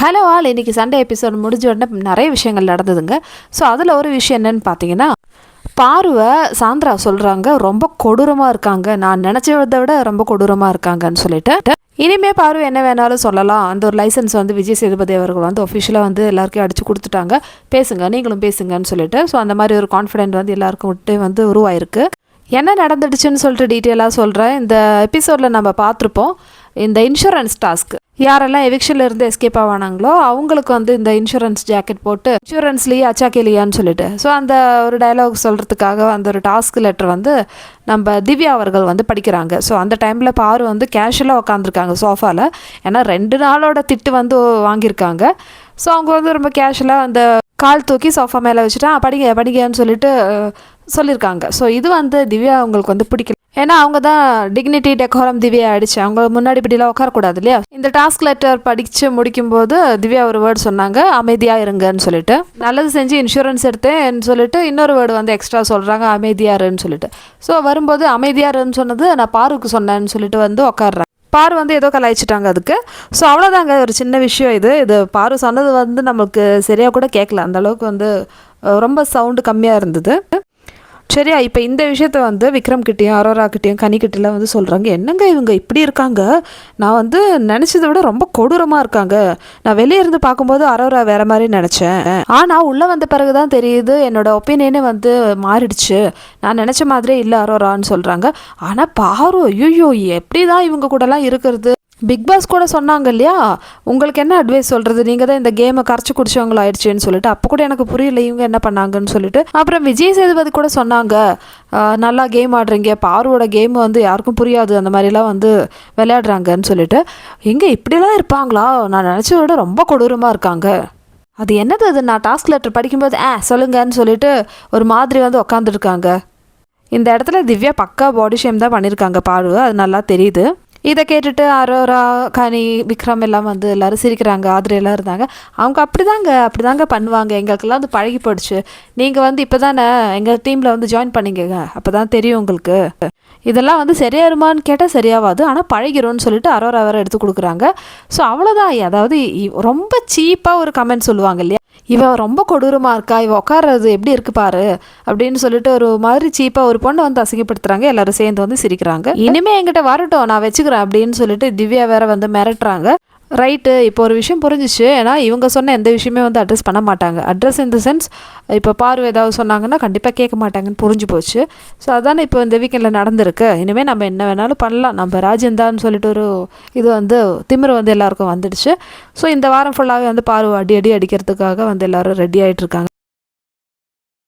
Hello all இன்றைக்கி Sunday episode முடிஞ்ச உடனே நிறைய விஷயங்கள் நடந்ததுங்க. ஸோ அதில் ஒரு விஷயம் என்னென்னு பார்த்தீங்கன்னா பார்வை சாந்திரா சொல்கிறாங்க ரொம்ப கொடூரமாக இருக்காங்க. நான் நினச்சதை விட ரொம்ப கொடூரமாக இருக்காங்கன்னு சொல்லிட்டு. இனிமே பார்வை என்ன வேணாலும் சொல்லலாம். அந்த ஒரு லைசன்ஸ் வந்து விஜய் சேதுபதி அவர்கள் வந்து ஒஃபிஷியலாக வந்து எல்லாருக்கும் அடித்து கொடுத்துட்டாங்க. பேசுங்க நீங்களும் பேசுங்கன்னு சொல்லிட்டு. ஸோ அந்த மாதிரி ஒரு கான்ஃபிடென்ட் வந்து எல்லாருக்கும் விட்டு வந்து உருவாயிருக்கு. என்ன நடந்துடுச்சுன்னு சொல்லிட்டு டீட்டெயிலாக சொல்கிறேன் இந்த எபிசோடில் நம்ம பார்த்துருப்போம். இந்த இன்சூரன்ஸ் டாஸ்க் யாரெல்லாம் எவிக்ஷன்ல இருந்து எஸ்கேப் ஆவானாங்களோ அவங்களுக்கு வந்து இந்த இன்சூரன்ஸ் ஜாக்கெட் போட்டு இன்சூரன்ஸ்லேயே அச்சாக்கேலியான்னு சொல்லிட்டு. ஸோ அந்த ஒரு டைலாக் சொல்கிறதுக்காக அந்த ஒரு டாஸ்க் லெட்டர் வந்து நம்ம திவ்யா அவர்கள் வந்து படிக்கிறாங்க. ஸோ அந்த டைமில் பாரு வந்து கேஷுவலாக உட்காந்துருக்காங்க சோஃபாவில் ஏன்னா ரெண்டு நாளோட திட்டு வந்து வாங்கியிருக்காங்க. ஸோ அவங்க வந்து ரொம்ப கேஷுவலாக அந்த கால் தூக்கி சோஃபா மேலே வச்சுட்டா படிங்க படிங்கன்னு சொல்லிட்டு சொல்லியிருக்காங்க. ஸோ இது வந்து திவ்யா அவங்களுக்கு வந்து பிடிக்கல. ஏன்னா அவங்க தான் டிக்னிட்டி டெக்கோரம் திவ்யா ஆயிடுச்சு. அவங்க முன்னாடி இப்படிலாம் உட்காரக்கூடாது இல்லையா? இந்த டாஸ்க் லெட்டர் படித்து முடிக்கும்போது திவ்யா ஒரு வேர்டு சொன்னாங்க அமைதியாக இருங்கன்னு சொல்லிட்டு. நல்லது செஞ்சு இன்சூரன்ஸ் எடுத்தேன்னு சொல்லிட்டு இன்னொரு வேர்டு வந்து எக்ஸ்ட்ரா சொல்கிறாங்க அமைதியாக இருன்னு சொல்லிட்டு. ஸோ வரும்போது அமைதியாக இருன்னு சொன்னது நான் பாருக்கு சொன்னேன்னு சொல்லிட்டு வந்து உட்காடுறேன் பார் வந்து ஏதோ கலாய்ச்சிட்டாங்க அதுக்கு. ஸோ அவ்வளோதாங்க ஒரு சின்ன விஷயம் இது. இது பாரு சொன்னது வந்து நம்மளுக்கு சரியாக கூட கேட்கல. அந்த அளவுக்கு வந்து ரொம்ப சவுண்டு கம்மியாக இருந்தது. சரியா இப்போ இந்த விஷயத்த வந்து விக்ரம் கிட்டேயும் அரோரா கிட்டேயும் கனிக்கிட்டலாம் வந்து சொல்கிறாங்க என்னங்க இவங்க இப்படி இருக்காங்க? நான் வந்து நினச்சதை விட ரொம்ப கொடூரமாக இருக்காங்க. நான் வெளியே இருந்து பார்க்கும்போது அரோரா வேற மாதிரி நினச்சேன். ஆனால் உள்ளே வந்த பிறகு தான் தெரியுது என்னோட ஒப்பீனியனே வந்து மாறிடுச்சு. நான் நினச்ச மாதிரியே இல்லை அரோரான்னு சொல்கிறாங்க ஆனால் பாரு ஐயோ எப்படி தான் இவங்க கூடலாம் இருக்கிறது? பிக் பாஸ் கூட சொன்னாங்க இல்லையா உங்களுக்கு என்ன அட்வைஸ் சொல்கிறது நீங்கள் தான் இந்த கேமை கரைச்சி குடிச்சவங்கள ஆயிடுச்சுன்னு சொல்லிட்டு அப்போ கூட எனக்கு புரியல இவங்க என்ன பண்ணாங்கன்னு சொல்லிட்டு. அப்புறம் விஜய் சேதுபதி கூட சொன்னாங்க நல்லா கேம் ஆடுறீங்க. பாருவோட கேம் வந்து யாருக்கும் புரியாது. அந்த மாதிரிலாம் வந்து விளையாடுறாங்கன்னு சொல்லிட்டு. இங்கே இப்படிலாம் இருப்பாங்களா? நான் நினச்சத விட ரொம்ப கொடூரமாக இருக்காங்க. அது என்னது அது? நான் டாஸ்க் லெட்டர் படிக்கும்போது ஆ சொல்லுங்கன்னு சொல்லிட்டு ஒரு மாதிரி வந்து உக்காந்துருக்காங்க. இந்த இடத்துல திவ்யா பக்கா பாடி ஷேம் தான் பண்ணியிருக்காங்க பாரு. அது நல்லா தெரியுது. இதை கேட்டுட்டு அரோரா கனி விக்ரம் எல்லாம் வந்து எல்லாரும் சிரிக்கிறாங்க ஆதிரி எல்லாம் இருந்தாங்க. அவங்க அப்படிதாங்க அப்படிதாங்க பண்ணுவாங்க. எங்களுக்கெல்லாம் வந்து பழகி போயிடுச்சு. நீங்கள் வந்து இப்போ தானே எங்கள் டீமில் வந்து ஜாயின் பண்ணிக்கங்க அப்போ தான் தெரியும் உங்களுக்கு. இதெல்லாம் வந்து சரியாயிருமான்னு கேட்டால் சரியாகாது ஆனால் பழகிரும்னு சொல்லிட்டு அரோரா வேறு எடுத்து கொடுக்குறாங்க. ஸோ அவ்வளோதான் அதாவது ரொம்ப சீப்பாக ஒரு கமெண்ட் சொல்லுவாங்க இல்லையா? இவள் ரொம்ப கொடூரமாக இருக்கா? இவ உட்கார்றது எப்படி இருக்கு பாரு? அப்படின்னு சொல்லிட்டு ஒரு மாதிரி சீப்பாக ஒரு பொண்ணை வந்து அசிங்கப்படுத்துறாங்க. எல்லாரும் சேர்ந்து வந்து சிரிக்கிறாங்க. இனிமே என்கிட்ட வரட்டும் நான் வச்சுக்கிறேன் அப்படின்னு சொல்லிட்டு திவ்யா வேற வந்து மிரட்டுறாங்க. ரைட்டு இப்போ ஒரு விஷயம் புரிஞ்சிச்சு. ஏன்னா இவங்க சொன்ன எந்த விஷயமே வந்து அட்ரஸ் பண்ண மாட்டாங்க. அட்ரஸ் இன் த சென்ஸ் இப்போ பார்வை ஏதாவது சொன்னாங்கன்னா கண்டிப்பாக கேட்க மாட்டாங்கன்னு புரிஞ்சு போச்சு. ஸோ அதானே இப்போ இந்த வீக்கெண்டில் நடந்திருக்கு. இனிமேல் நம்ம என்ன வேணாலும் பண்ணலாம். நம்ம ராஜேந்தான்னு சொல்லிட்டு ஒரு இது வந்து திமிர் வந்து எல்லாருக்கும் வந்துடுச்சு. ஸோ இந்த வாரம் ஃபுல்லாகவே வந்து பார்வை அடி அடி அடிக்கிறதுக்காக வந்து எல்லாரும் ரெடி ஆகிட்டு இருக்காங்க.